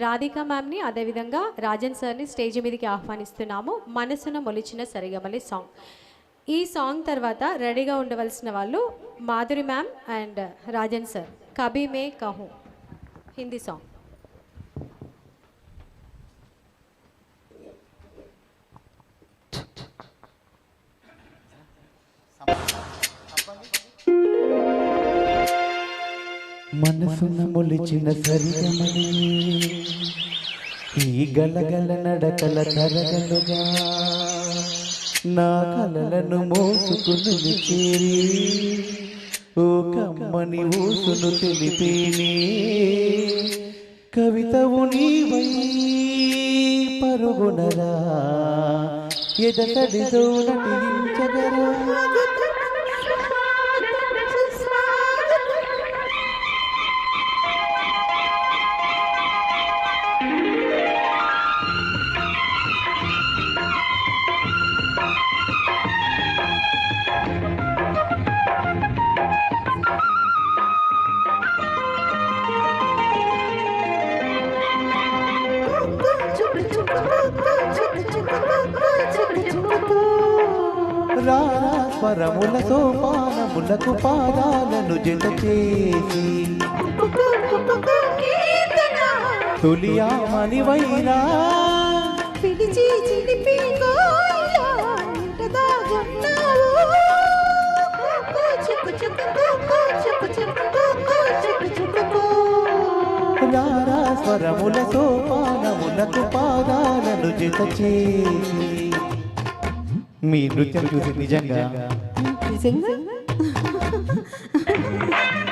రాధిక మ్యామ్ని అదేవిధంగా రాజన్ సార్ని స్టేజ్ మీదకి ఆహ్వానిస్తున్నాము. మనసున మొలిచిన సరిగమలి సాంగ్. ఈ సాంగ్ తర్వాత రెడీగా ఉండవలసిన వాళ్ళు Madhuri ma'am and Rajan sir. Kabhi మే కహూ. హిందీ సాంగ్. మనసున మొలిచిన సరిగమని ఈ గలగల నడకల తరగలుగా నా కలలను మోసుకుని చేరి ఓ కమ్మని ఊసును తెలిపేనే. కవితవు నీవై పరుగునరా. ఎదటడితో నటించగరా. రారా స్వరములతో పానములకు పాదాలను జత చేసి తొలియామని వైరా పిలిచి చిలిపి కోయిలా ఇంట దాగున్నావు చిక్కు చిక్కు కుక్కు చిక్కు చిక్కు కుక్కు చిక్కు చిక్కు రారా స్వరములతో పానములకు పాదాలను జత చేసి మీ నృత్యం చూసి నిజంగా నిజంగా?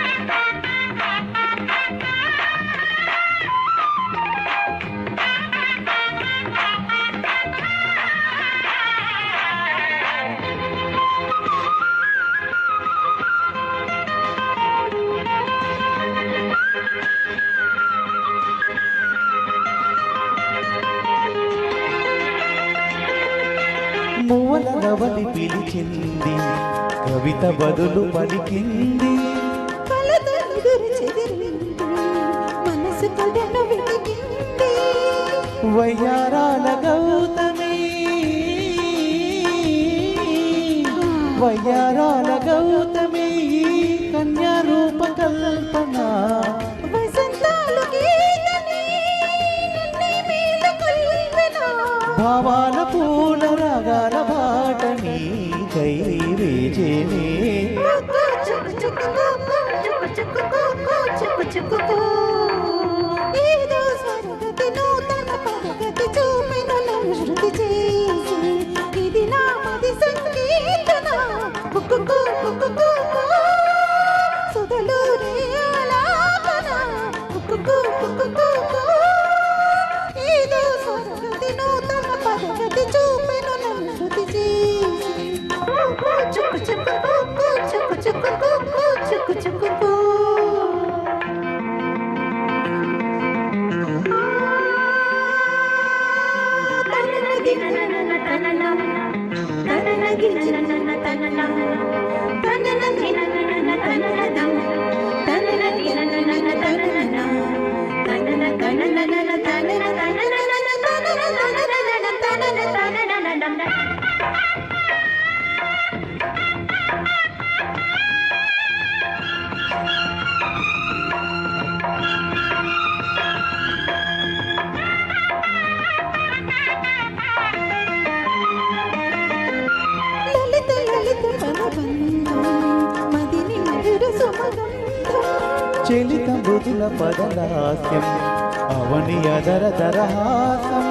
నవలి పిలిచింది. కవిత బదులు పలికింది. వయ్యారాల గౌతమి. వయ్యారాల గౌతమి బాటని కై లలిత చెలిత మృదుల పదలాస్యం అవని అదర దరహాసం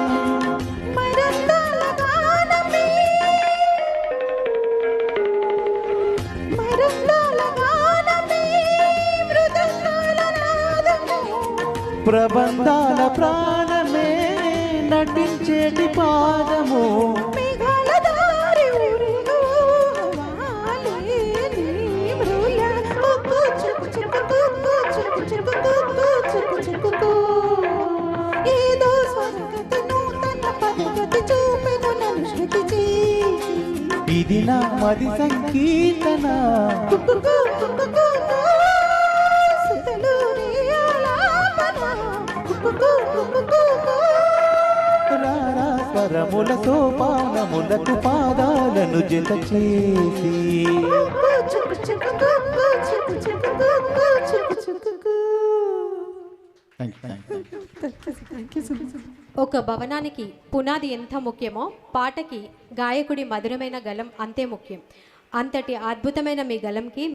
ప్రబంధాల ప్రాణమే నటించేటి పాదము. ఏదో స్వర్గతి నూతన పదగతి చూపెను నన్ను శృతి చేసి ఇది నా మది సంకీర్తన. స్వరముల సోపానములకు పాదాలను జత చేసి. ఒక భవనానికి పునాది ఎంత ముఖ్యమో పాటకి గాయకుడి మధురమైన గలం అంతే ముఖ్యం. అంతటి అద్భుతమైన మీ గలంకి